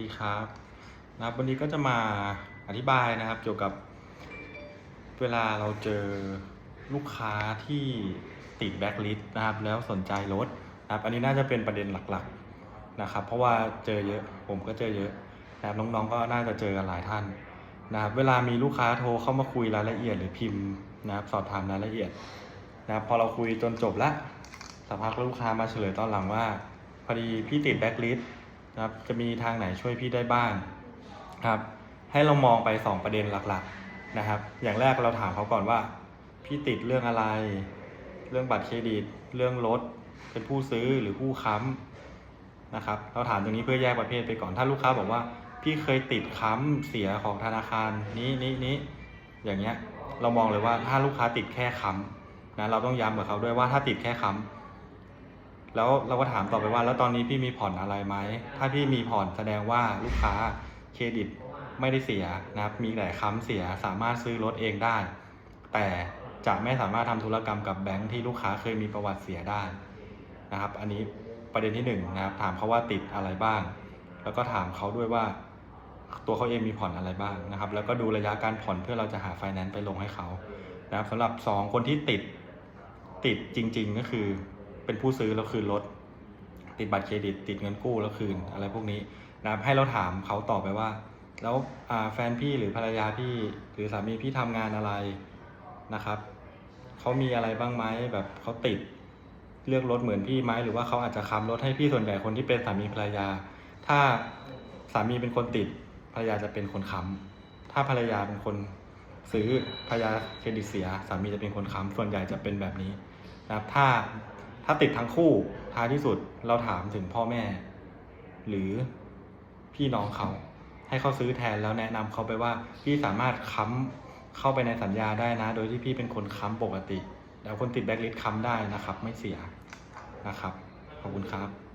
ดีครับนะครับ วันนี้ก็จะมาอธิบายนะครับ เกี่ยวกับ เวลาเราเจอลูกค้าที่ติดแบ็คลิสต์นะครับ แล้วสนใจรถนะครับ อันนี้น่าจะเป็นประเด็นหลักๆนะครับ เพราะว่าเจอเยอะผมก็เจอเยอะนะครับน้องๆก็น่าจะเจอกันหลายท่านนะครับเวลามีลูกค้าโทรเข้ามาคุยรายละเอียดหรือพิมพ์นะครับ สอบถามรายละเอียดนะครับพอเราคุยจนจบแล้วสักพักลูกค้ามาเฉลยตอนหลังว่าพอดีพี่ติดแบ็คลิสต์ ครับจะมีทางไหนช่วยพี่ได้บ้างครับให้เรามองไป 2 ประเด็นหลักๆนะครับ อย่างแรกเราถามเขาก่อนว่า พี่ติดเรื่องอะไร เรื่องบัตรเครดิต เรื่องรถ เป็นผู้ซื้อหรือผู้ค้ำนะครับ เราถามตรงนี้เพื่อแยกประเภทไปก่อนถ้าลูกค้าบอกว่า พี่เคยติดค้ำเสียของธนาคารนี้นี้นี้อย่างเงี้ยเรามองเลยว่าถ้าลูกค้าติดแค่ค้ำนะเราต้องย้ำกับเขาด้วยว่าถ้าติดแค่ค้ำ แล้วเราก็ถามต่อไปว่าแล้วตอนนี้พี่มีผ่อนอะไรไหม ถ้าพี่มีผ่อนแสดงว่าลูกค้าเครดิตไม่ได้เสียนะครับ มีแต่ค้ำเสียสามารถซื้อรถเองได้ แต่จะไม่สามารถทำธุรกรรมกับแบงค์ที่ลูกค้าเคยมีประวัติเสียได้นะครับ อันนี้ประเด็นที่หนึ่งนะครับ ถามเขาว่าติดอะไรบ้าง แล้วก็ถามเขาด้วยว่า ตัวเขาเองมีผ่อนอะไรบ้างนะครับ แล้วก็ดูระยะการผ่อนเพื่อเราจะหาไฟแนนซ์ไปลงให้เขานะครับสำหรับสองคนที่ติดติดจริง ๆ ก็คือ เป็นผู้ซื้อแล้วคืนรถ ติดบัตรเครดิต ติดเงินกู้แล้วคืนอะไรพวกนี้นะครับให้เราถามเขาตอบไปว่า แล้วแฟนพี่หรือภรรยาพี่หรือสามีพี่ทำงานอะไรนะครับเขามีอะไรบ้างไหมแบบเขาติดเลือกรถเหมือนพี่ไหมหรือว่าเขาอาจจะค้ำรถให้พี่ส่วนใหญ่คนที่เป็นสามีภรรยา ถ้าสามีเป็นคนติดภรรยาจะเป็นคนค้ำถ้าภรรยาเป็นคนซื้อภรรยาเครดิตเสีย สามีจะเป็นคนค้ำส่วนใหญ่จะเป็นแบบนี้นะครับถ้า ถ้าติดทั้งคู่ท้ายที่สุดเราถามถึงพ่อแม่ หรือพี่น้องเขา ให้เขาซื้อแทนแล้วแนะนำเขาไปว่า พี่สามารถค้ำเข้าไปในสัญญาได้นะ โดยที่พี่เป็นคนค้ำปกติ แล้วคนติดแบ็คลิสต์ค้ำได้นะครับ ไม่เสียนะครับ ขอบคุณครับ